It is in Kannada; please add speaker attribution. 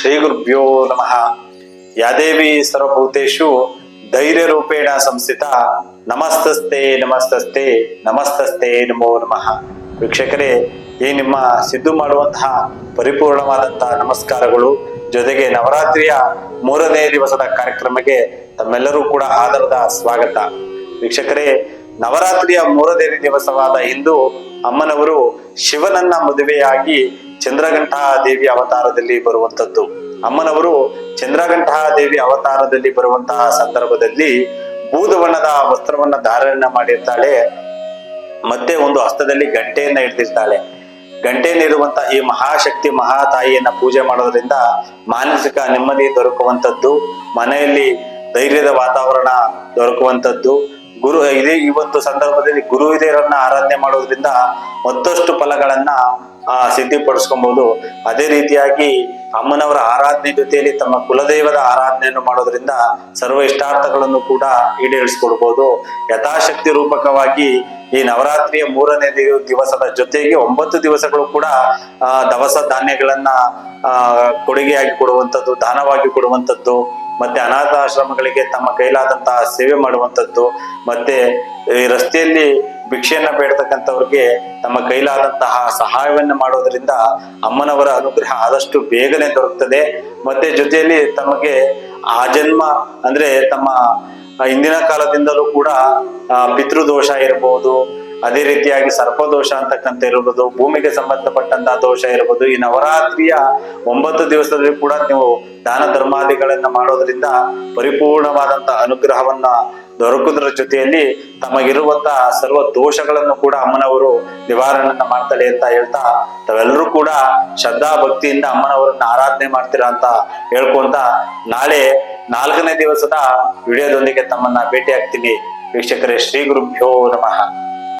Speaker 1: ಶ್ರೀ ಗುರುಭ್ಯೋ ನಮಃ. ಯಾದೇವಿ ಸರ್ವಭೂತೇಶು ಧೈರ್ಯ ರೂಪೇಣ ಸಂಸ್ಥಿತ ನಮಸ್ತಸ್ತೆ ನಮಸ್ತಸ್ತೆ ನಮಸ್ತಸ್ತೆ ನಮೋ ನಮಃ. ವೀಕ್ಷಕರೇ, ಈ ನಿಮ್ಮ ಸಿದ್ದು ಮಾಡುವಂತಹ ಪರಿಪೂರ್ಣವಾದಂತಹ ನಮಸ್ಕಾರಗಳು, ಜೊತೆಗೆ ನವರಾತ್ರಿಯ ಮೂರನೇ ದಿವಸದ ಕಾರ್ಯಕ್ರಮಕ್ಕೆ ತಮ್ಮೆಲ್ಲರೂ ಕೂಡ ಆದರದ ಸ್ವಾಗತ. ವೀಕ್ಷಕರೇ, ನವರಾತ್ರಿಯ ಮೂರನೇ ದಿವಸವಾದ ಇಂದು ಅಮ್ಮನವರು ಶಿವನನ್ನ ಮದುವೆಯಾಗಿ ಚಂದ್ರಘಂಟಾ ದೇವಿ ಅವತಾರದಲ್ಲಿ ಬರುವಂತದ್ದು ಅಮ್ಮನವರು ಚಂದ್ರಗಂಠ ದೇವಿ ಅವತಾರದಲ್ಲಿ ಬರುವಂತಹ ಸಂದರ್ಭದಲ್ಲಿ ಬೂದವಣ್ಣದ ವಸ್ತ್ರವನ್ನ ಧಾರಣೆ ಮಾಡಿರ್ತಾಳೆ ಮತ್ತೆ ಒಂದು ಹಸ್ತದಲ್ಲಿ ಗಂಟೆಯನ್ನ ಹಿಡಿದಿರ್ತಾಳೆ ಗಂಟೆಯಲ್ಲಿರುವಂತ ಈ ಮಹಾಶಕ್ತಿ ಮಹಾತಾಯಿಯನ್ನ ಪೂಜೆ ಮಾಡೋದ್ರಿಂದ ಮಾನಸಿಕ ನೆಮ್ಮದಿ ದೊರಕುವಂಥದ್ದು, ಮನೆಯಲ್ಲಿ ಧೈರ್ಯದ ವಾತಾವರಣ ದೊರಕುವಂಥದ್ದು ಗುರು ಇದೇ ಒಂದು ಸಂದರ್ಭದಲ್ಲಿ ಗುರು ಹಿರಿಯರನ್ನ ಆರಾಧನೆ ಮಾಡೋದ್ರಿಂದ ಮತ್ತಷ್ಟು ಫಲಗಳನ್ನ, ಆ ಸಿದ್ಧಿಪಡಿಸ್ಕೊಬಹುದು ಅದೇ ರೀತಿಯಾಗಿ ಅಮ್ಮನವರ ಆರಾಧನೆ ಜೊತೆಯಲ್ಲಿ ತಮ್ಮ ಕುಲದೈವದ ಆರಾಧನೆಯನ್ನು ಮಾಡೋದ್ರಿಂದ ಸರ್ವ ಇಷ್ಟಾರ್ಥಗಳನ್ನು ಕೂಡ ಈಡೇರಿಸಿಕೊಡ್ಬೋದು. ಯಥಾಶಕ್ತಿ ರೂಪಕವಾಗಿ ಈ ನವರಾತ್ರಿಯ ಮೂರನೇ ದಿವ- ದಿವಸದ ಜೊತೆಗೆ ಒಂಬತ್ತು ದಿವಸಗಳು ಕೂಡ ದವಸ ಧಾನ್ಯಗಳನ್ನ ಕೊಡುಗೆಯಾಗಿ ಕೊಡುವಂಥದ್ದು, ದಾನವಾಗಿ ಕೊಡುವಂಥದ್ದು. ಮತ್ತೆ ಅನಾಥಾಶ್ರಮಗಳಿಗೆ ತಮ್ಮ ಕೈಲಾದಂತಹ ಸೇವೆ ಮಾಡುವಂಥದ್ದು, ಮತ್ತೆ ಈ ರಸ್ತೆಯಲ್ಲಿ ಭಿಕ್ಷೆಯನ್ನ ಬೇಡ್ತಕ್ಕಂಥವ್ರಿಗೆ ತಮ್ಮ ಕೈಲಾದಂತಹ ಸಹಾಯವನ್ನು ಮಾಡೋದ್ರಿಂದ ಅಮ್ಮನವರ ಅನುಗ್ರಹ ಆದಷ್ಟು ಬೇಗನೆ ದೊರಕುತ್ತದೆ ಮತ್ತೆ ಜೊತೆಯಲ್ಲಿ ತಮಗೆ ಆ ಜನ್ಮ ಅಂದ್ರೆ ತಮ್ಮ ಹಿಂದಿನ ಕಾಲದಿಂದಲೂ ಕೂಡ ಪಿತೃದೋಷ ಇರಬಹುದು ಅದೇ ರೀತಿಯಾಗಿ ಸರ್ಪದೋಷ ಅಂತಕ್ಕಂಥ ಇರಬಹುದು ಭೂಮಿಗೆ ಸಂಬಂಧಪಟ್ಟಂತಹ ದೋಷ ಇರಬಹುದು ಈ ನವರಾತ್ರಿಯ ಒಂಬತ್ತು ದಿವಸದಲ್ಲಿ ಕೂಡ ನೀವು ದಾನ ಧರ್ಮಾದಿಗಳನ್ನ ಮಾಡೋದ್ರಿಂದ ಪರಿಪೂರ್ಣವಾದಂತಹ ಅನುಗ್ರಹವನ್ನ ದೊರಕುದ್ರ ಜೊತೆಯಲ್ಲಿ ತಮಗಿರುವಂತಹ ಸರ್ವ ದೋಷಗಳನ್ನು ಕೂಡ ಅಮ್ಮನವರು ನಿವಾರಣೆಯನ್ನ ಮಾಡ್ತಾಳೆ ಅಂತ ಹೇಳ್ತಾ ತಾವೆಲ್ಲರೂ ಕೂಡ ಶ್ರದ್ಧಾ ಭಕ್ತಿಯಿಂದ ಅಮ್ಮನವರನ್ನ ಆರಾಧನೆ ಮಾಡ್ತೀರಾ ಅಂತ ಹೇಳ್ಕೊಂತ ನಾಳೆ ನಾಲ್ಕನೇ ದಿವಸದ ವಿಡಿಯೋದೊಂದಿಗೆ ತಮ್ಮನ್ನ ಭೇಟಿ ಆಗ್ತೀನಿ ವೀಕ್ಷಕರೇ, ಶ್ರೀ ಗುರುಭ್ಯೋ ನಮಃ.